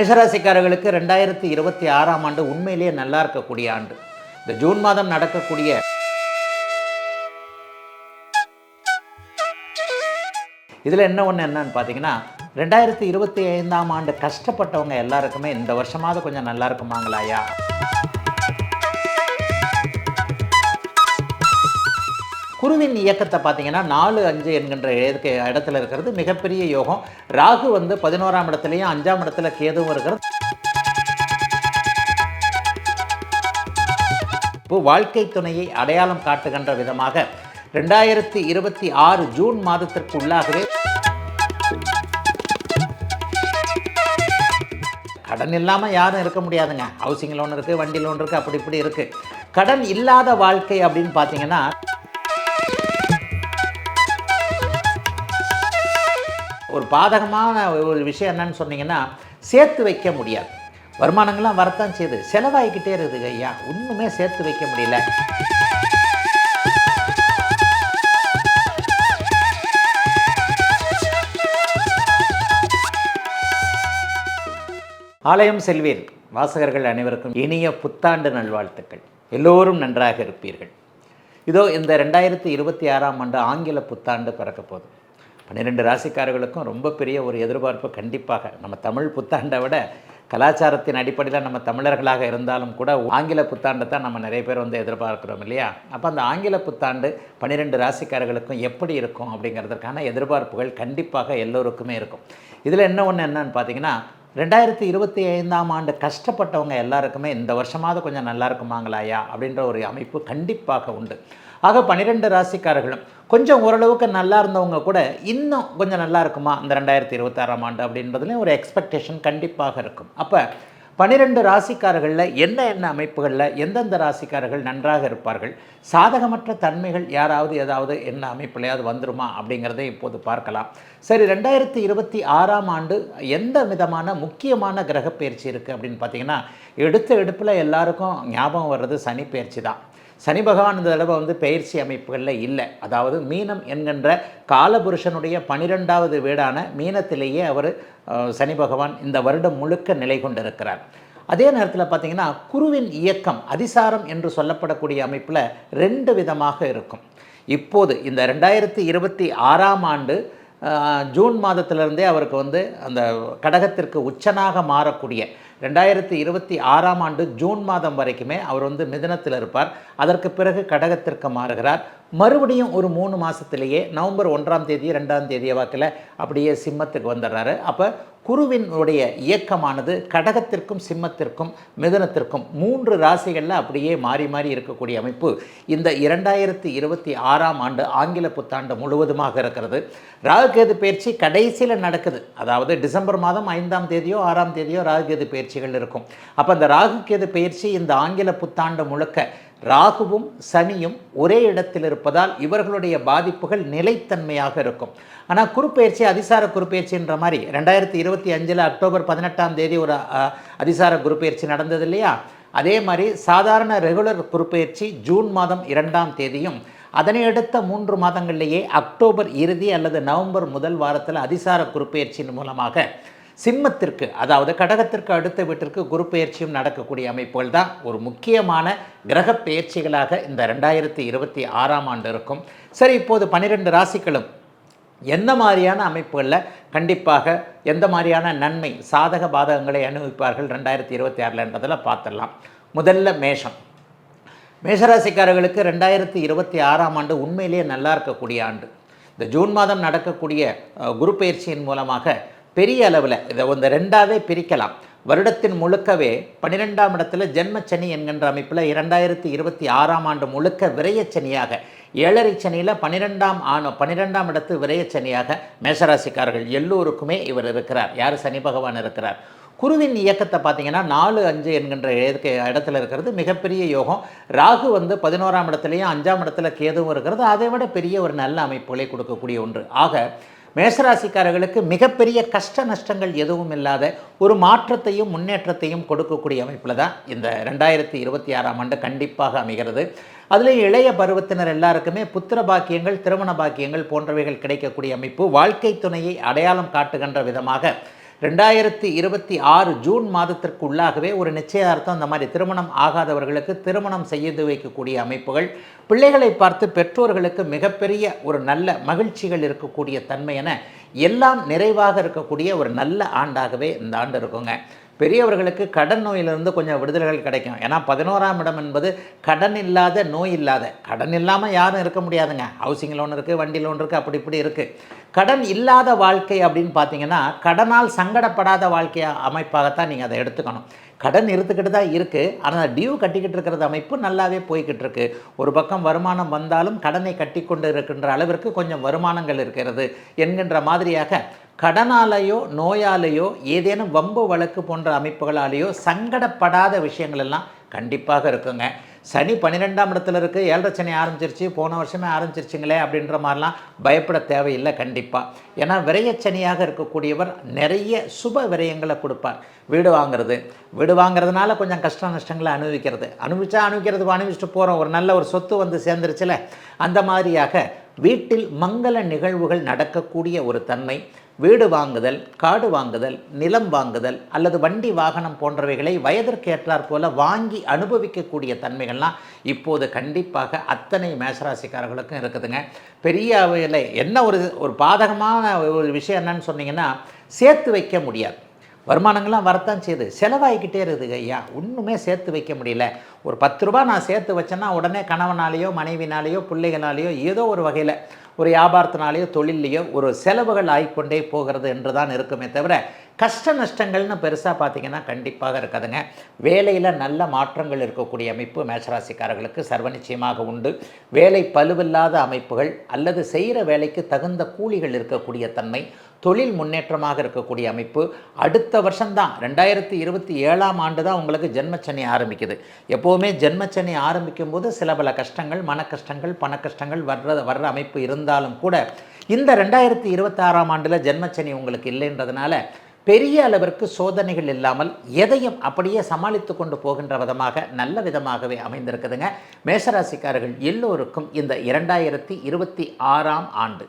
மேஷராசிக்காரர்களுக்கு ரெண்டாயிரத்தி இருபத்தி ஆறாம் ஆண்டு உண்மையிலேயே நல்லா இருக்கக்கூடிய ஆண்டு. இந்த ஜூன் மாதம் நடக்கக்கூடிய இதில் என்ன ஒன்று என்னன்னு பார்த்தீங்கன்னா ரெண்டாயிரத்தி இருபத்தி ஐந்தாம் ஆண்டு கஷ்டப்பட்டவங்க எல்லாருக்குமே இந்த வருஷமாவது கொஞ்சம் நல்லா இருக்குமாங்களாயா குருவின் இயக்கத்தை பார்த்தீங்கன்னா நாலு அஞ்சு என்கின்ற இடத்துல இருக்கிறது மிகப்பெரிய யோகம். ராகு வந்து பதினோராம் இடத்துலையும் அஞ்சாம் இடத்துல கேதுவும் இருக்கிறது. இப்போ வாழ்க்கை துணையை அடையாளம் காட்டுகின்ற விதமாக ரெண்டாயிரத்தி இருபத்தி ஆறு ஜூன் மாதத்திற்கு உள்ளாகவே கடன் இல்லாமல் யாரும் இருக்க முடியாதுங்க. ஹவுசிங் லோன் இருக்குது வண்டி லோன் இருக்குது அப்படி இப்படி இருக்குது கடன் இல்லாத வாழ்க்கை அப்படின்னு பார்த்தீங்கன்னா பாதகமான ஒரு விஷயம் என்னன்னு சொன்னீங்கன்னா சேர்த்து வைக்க முடியாது. வருமானங்கள்லாம் வரத்தான் செய்யுது செலவாகிக்கிட்டே இருக்குது ஐயா. ஒன்றுமே சேர்த்து வைக்க முடியல. ஆலயம் செல்வீர். வாசகர்கள் அனைவருக்கும் இனிய புத்தாண்டு நல்வாழ்த்துக்கள். எல்லோரும் நன்றாக இருப்பீர்கள். இதோ இந்த ரெண்டாயிரத்தி இருபத்தி ஆறாம் ஆண்டு ஆங்கில புத்தாண்டு பிறக்க போகுது. பன்னிரெண்டு ராசிக்காரர்களுக்கும் ரொம்ப பெரிய ஒரு எதிர்பார்ப்பு. கண்டிப்பாக நம்ம தமிழ் புத்தாண்டை விட கலாச்சாரத்தின் அடிப்படையில் நம்ம தமிழர்களாக இருந்தாலும் கூட ஆங்கில புத்தாண்டை தான் நம்ம நிறைய பேர் வந்து எதிர்பார்க்குறோம் இல்லையா? அப்போ அந்த ஆங்கில புத்தாண்டு பன்னிரெண்டு ராசிக்காரர்களுக்கும் எப்படி இருக்கும் அப்படிங்கிறதுக்கான எதிர்பார்ப்புகள் கண்டிப்பாக எல்லோருக்குமே இருக்கும். இதில் என்ன ஒன்று என்னன்னு பார்த்தீங்கன்னா ரெண்டாயிரத்தி இருபத்தி ஐந்தாம் ஆண்டு கஷ்டப்பட்டவங்க எல்லாருக்குமே இந்த வருஷமாவது கொஞ்சம் நல்லா இருக்குமாங்களாயா அப்படின்ற ஒரு அமைப்பு கண்டிப்பாக உண்டு. ஆக பன்னிரெண்டு ராசிக்காரர்களும் கொஞ்சம் ஓரளவுக்கு நல்லா இருந்தவங்க கூட இன்னும் கொஞ்சம் நல்லா இருக்குமா இந்த ரெண்டாயிரத்தி இருபத்தாறாம் ஆண்டு அப்படின்றதுலேயும் ஒரு எக்ஸ்பெக்டேஷன் கண்டிப்பாக இருக்கும். அப்போ பன்னிரெண்டு ராசிக்காரர்களில் என்ன என்ன அமைப்புகளில் எந்தெந்த ராசிக்காரர்கள் நன்றாக இருப்பார்கள்? சாதகமற்ற தன்மைகள் யாராவது ஏதாவது என்ன அமைப்புலையாவது வந்துருமா அப்படிங்கிறதை இப்போது பார்க்கலாம். சரி ரெண்டாயிரத்தி இருபத்தி ஆறாம் ஆண்டு எந்த விதமான முக்கியமான கிரக பயிற்சி இருக்குது அப்படின்னு பார்த்தீங்கன்னா எடுத்த எடுப்பில் எல்லாருக்கும் ஞாபகம் வர்றது சனி பயிற்சி தான். சனி பகவான் இந்த தடவை வந்து பயிற்சி அமைப்புகளில் இல்லை. அதாவது மீனம் என்கின்ற காலபுருஷனுடைய பனிரெண்டாவது வீடான மீனத்திலேயே அவர் சனி பகவான் இந்த வருடம் முழுக்க நிலை கொண்டிருக்கிறார். அதே நேரத்தில் பார்த்திங்கன்னா குருவின் இயக்கம் அதிசாரம் என்று சொல்லப்படக்கூடிய அமைப்பில் ரெண்டு விதமாக இருக்கும். இப்போது இந்த ரெண்டாயிரத்தி இருபத்தி ஆறாம் ஆண்டு ஜூன் மாதத்திலிருந்தே அவருக்கு வந்து அந்த கடகத்திற்கு உச்சனாக மாறக்கூடிய ரெண்டாயிரத்தி இருபத்தி ஆறாம் ஆண்டு ஜூன் மாதம் வரைக்குமே அவர் வந்து மிதனத்தில் இருப்பார். அதற்கு பிறகு கடகத்திற்கு மாறுகிறார். மறுபடியும் ஒரு மூணு மாதத்துலேயே நவம்பர் ஒன்றாம் தேதி ரெண்டாம் தேதி வாக்கில் அப்படியே சிம்மத்துக்கு வந்துடுறாரு. அப்போ குருவினுடைய இயக்கமானது கடகத்திற்கும் சிம்மத்திற்கும் மிதுனத்திற்கும் மூன்று ராசிகளில் அப்படியே மாறி மாறி இருக்கக்கூடிய அமைப்பு இந்த இரண்டாயிரத்தி இருபத்தி ஆறாம் ஆண்டு ஆங்கில புத்தாண்டு முழுவதுமாக இருக்கிறது. ராகுகேது பயிற்சி கடைசியில் நடக்குது. அதாவது டிசம்பர் மாதம் ஐந்தாம் தேதியோ ஆறாம் தேதியோ ராகுகேது பயிற்சிகள் இருக்கும். அப்போ அந்த ராகுகேது பயிற்சி இந்த ஆங்கில புத்தாண்டு முழுக்க ராகுவும் சனியும் ஒரே இடத்தில் இருப்பதால் இவர்களுடைய பாதிப்புகள் நிலைத்தன்மையாக இருக்கும். ஆனால் குருப்பெயர்ச்சி அதிசார குருப்பெயர்ச்சின்ற மாதிரி ரெண்டாயிரத்தி இருபத்தி அஞ்சில் அக்டோபர் பதினெட்டாம் தேதி ஒரு அதிசார குருப்பெயர்ச்சி நடந்தது இல்லையா? அதே மாதிரி சாதாரண ரெகுலர் குருப்பெயர்ச்சி ஜூன் மாதம் இரண்டாம் தேதியும் அதனை அடுத்த மூன்று மாதங்களிலேயே அக்டோபர் இறுதி அல்லது நவம்பர் முதல் வாரத்தில் அதிசார குருப்பெயர்ச்சியின் மூலமாக சிம்மத்திற்கு அதாவது கடகத்திற்கு அடுத்த வீட்டிற்கு குரு பெயர்ச்சியும் நடக்கக்கூடிய அமைப்புகள் தான் ஒரு முக்கியமான கிரக பெயர்ச்சிகளாக இந்த ரெண்டாயிரத்தி இருபத்தி ஆறாம் ஆண்டு இருக்கும். சரி இப்போது பன்னிரெண்டு ராசிகளும் எந்த மாதிரியான அமைப்புகளில் கண்டிப்பாக எந்த மாதிரியான நன்மை சாதக பாதகங்களை அனுபவிப்பார்கள் ரெண்டாயிரத்தி இருபத்தி ஆறில்ன்றதில் பார்த்துடலாம். முதல்ல மேஷம். மேஷராசிக்காரர்களுக்கு ரெண்டாயிரத்தி இருபத்தி ஆறாம் ஆண்டு உண்மையிலேயே நல்லா இருக்கக்கூடிய ஆண்டு. இந்த ஜூன் மாதம் நடக்கக்கூடிய குரு பயிற்சியின் மூலமாக பெரிய அளவில் இதை இந்த ரெண்டாவே பிரிக்கலாம். வருடத்தின் முழுக்கவே பன்னிரெண்டாம் இடத்துல ஜென்மச்சனி என்கின்ற அமைப்பில் இரண்டாயிரத்தி இருபத்தி ஆறாம் ஆண்டு முழுக்க விரயச்சனியாக ஏழரை சனியில் பன்னிரெண்டாம் ஆண் பன்னிரெண்டாம் இடத்து விரயச்சனியாக மேஷராசிக்காரர்கள் எல்லோருக்குமே இவர் இருக்கிறார். யார்? சனி பகவான் இருக்கிறார். குருவின் இயக்கத்தை பார்த்தீங்கன்னா நாலு அஞ்சு என்கின்ற இடத்துல இருக்கிறது. மிகப்பெரிய யோகம். ராகு வந்து பதினோராம் இடத்துலையும் அஞ்சாம் இடத்துல கேதுவும் இருக்கிறது. அதை விட பெரிய ஒரு நல்ல அமைப்புகளை கொடுக்கக்கூடிய ஒன்று. ஆக மேசராசிக்காரர்களுக்கு மிகப்பெரிய கஷ்ட நஷ்டங்கள் எதுவும் இல்லாத ஒரு மாற்றத்தையும் முன்னேற்றத்தையும் கொடுக்கக்கூடிய அமைப்பில் தான் இந்த ரெண்டாயிரத்தி இருபத்தி ஆறாம் ஆண்டு கண்டிப்பாக அமைகிறது. அதில் இளைய பருவத்தினர் எல்லாருக்குமே புத்திர பாக்கியங்கள் திருமண பாக்கியங்கள் போன்றவைகள் கிடைக்கக்கூடிய அமைப்பு. வாழ்க்கை துணையை அடையாளம் காட்டுகின்ற விதமாக ரெண்டாயிரத்தி இருபத்தி ஆறு ஜூன் மாதத்திற்கு உள்ளாகவே ஒரு நிச்சயார்த்தம் அந்த மாதிரி திருமணம் ஆகாதவர்களுக்கு திருமணம் செய்து வைக்கக்கூடிய அமைப்புகள் பிள்ளைகளை பார்த்து பெற்றோர்களுக்கு மிகப்பெரிய ஒரு நல்ல மகிழ்ச்சிகள் இருக்கக்கூடிய தன்மை என எல்லாம் நிறைவாக இருக்கக்கூடிய ஒரு நல்ல ஆண்டாகவே இந்த ஆண்டு இருக்குங்க. பெரியவர்களுக்கு கடன் நோயிலிருந்து கொஞ்சம் விடுதலைகள் கிடைக்கும். ஏன்னா பதினோராம் இடம் என்பது கடன் இல்லாத நோய் இல்லாத. கடன் இல்லாமல் யாரும் இருக்க முடியாதுங்க. ஹவுசிங் லோன் இருக்குது வண்டி லோன் இருக்குது அப்படி இப்படி இருக்குது கடன் இல்லாத வாழ்க்கை அப்படின்னு பார்த்தீங்கன்னா கடனால் சங்கடப்படாத வாழ்க்கை அமைப்பாகத்தான் நீங்கள் அதை எடுத்துக்கணும். கடன் இருந்துக்கிட்டு தான் இருக்குது ஆனால் டியூ கட்டிக்கிட்டு இருக்கிறது அமைப்பு நல்லாவே போய்கிட்டு இருக்கு. ஒரு பக்கம் வருமானம் வந்தாலும் கடனை கட்டி கொண்டு இருக்கின்ற அளவிற்கு கொஞ்சம் வருமானங்கள் இருக்கிறது என்கின்ற மாதிரியாக கடனாலேயோ நோயாலேயோ ஏதேனும் வம்பு வழக்கு போன்ற அமைப்புகளாலேயோ சங்கடப்படாத விஷயங்கள் எல்லாம் கண்டிப்பாக இருக்குங்க. சனி பன்னிரெண்டாம் இடத்துல இருக்குது ஏழரை சனி ஆரம்பிச்சிருச்சு போன வருஷமே ஆரம்பிச்சிருச்சுங்களே அப்படின்ற மாதிரிலாம் பயப்பட தேவையில்லை கண்டிப்பாக ஏன்னா விரயச்சனியாக இருக்கக்கூடியவர் நிறைய சுப விரயங்களை கொடுப்பார். வீடு வாங்குறது. வீடு வாங்குறதுனால கொஞ்சம் கஷ்ட நஷ்டங்களை அனுபவிக்கிறது. அனுபவிச்சா அனுபவிக்கிறது அனுபவிச்சுட்டு போகிறோம் ஒரு நல்ல ஒரு சொத்து வந்து சேர்ந்துருச்சுல. அந்த மாதிரியாக வீட்டில் மங்கள நிகழ்வுகள் நடக்கக்கூடிய ஒரு தன்மை வீடு வாங்குதல் காடு வாங்குதல் நிலம் வாங்குதல் அல்லது வண்டி வாகனம் போன்றவைகளை வயதிற்கேற்றாற் போல வாங்கி அனுபவிக்கக்கூடிய தன்மைகள்லாம் இப்போது கண்டிப்பாக அத்தனை மேசராசிக்காரர்களுக்கும் இருக்குதுங்க. பெரிய அவையில் என்ன ஒரு ஒரு பாதகமான ஒரு விஷயம் என்னன்னு சொன்னீங்கன்னா சேர்த்து வைக்க முடியாது. வருமானங்கள்லாம் வரத்தான் செய்யுது. செலவாகிக்கிட்டே இருக்குது ஐயா. ஒன்றுமே சேர்த்து வைக்க முடியல. ஒரு பத்து ரூபா நான் சேர்த்து வச்சேன்னா உடனே கணவனாலேயோ மனைவினாலேயோ பிள்ளைகளாலேயோ ஏதோ ஒரு வகையில் ஒரு வியாபாரத்தினாலேயோ தொழிலையோ ஒரு செலவுகள் ஆகிக்கொண்டே போகிறது என்று தான் இருக்குமே தவிர கஷ்ட நஷ்டங்கள்னு பெருசாக பார்த்திங்கன்னா கண்டிப்பாக இருக்காதுங்க. வேலையில் நல்ல மாற்றங்கள் இருக்கக்கூடிய அமைப்பு மேஷராசிக்காரர்களுக்கு சர்வ நிச்சயமாக உண்டு. வேலை பலுவில்லாத அமைப்புகள் அல்லது செய்கிற வேலைக்கு தகுந்த கூலிகள் இருக்கக்கூடிய தன்மை தொழில் முன்னேற்றமாக இருக்கக்கூடிய அமைப்பு. அடுத்த வருஷம்தான் ரெண்டாயிரத்தி இருபத்தி ஏழாம் ஆண்டு தான் உங்களுக்கு ஜென்மச்சனி ஆரம்பிக்குது. எப்போவுமே ஜென்மச்சனி ஆரம்பிக்கும் போது சில பல கஷ்டங்கள் மன கஷ்டங்கள் பண கஷ்டங்கள் வர்ற வர்ற அமைப்பு இருந்தாலும் கூட இந்த ரெண்டாயிரத்தி இருபத்தாறாம் ஆண்டில் ஜென்மச்சனி உங்களுக்கு இல்லைன்றதுனால பெரிய அளவிற்கு சோதனைகள் இல்லாமல் எதையும் அப்படியே சமாளித்து கொண்டு போகின்ற விதமாக நல்ல விதமாகவே அமைந்திருக்குதுங்க. மேஷராசிக்காரர்கள் எல்லோருக்கும் இந்த இரண்டாயிரத்தி இருபத்தி ஆறாம் ஆண்டு